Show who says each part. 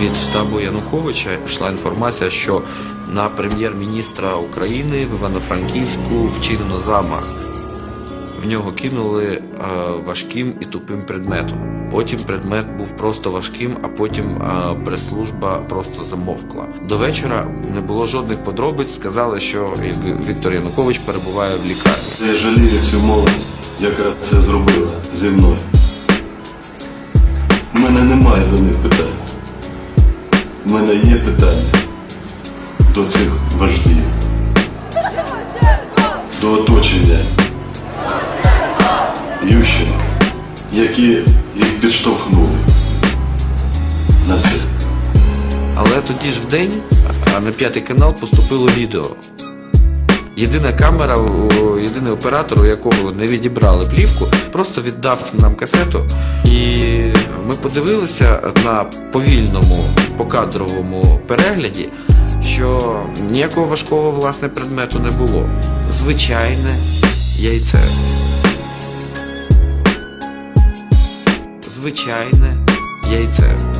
Speaker 1: Від штабу Януковича пішла інформація, що на прем'єр-міністра України в Івано-Франківську вчинено замах. В нього кинули е, важким і тупим предметом. Потім предмет був просто важким, а потім е, прес-служба просто замовкла. До вечора не було жодних подробиць. Сказали, що Віктор Янукович перебуває в лікарні.
Speaker 2: Я жалію цю молодь, яка це зробила зі мною. У мене немає до них питань. У мене є питання до цих вождів, до оточення Ющенка, які їх підштовхнули на це.
Speaker 1: Але тоді ж в день на п'ятий канал поступило відео. Єдина камера, єдиний оператор, у якого не відібрали плівку, просто віддав нам касету. І ми подивилися на повільному покадровому перегляді, що ніякого важкого власне предмету не було. Звичайне яйце. Звичайне яйце.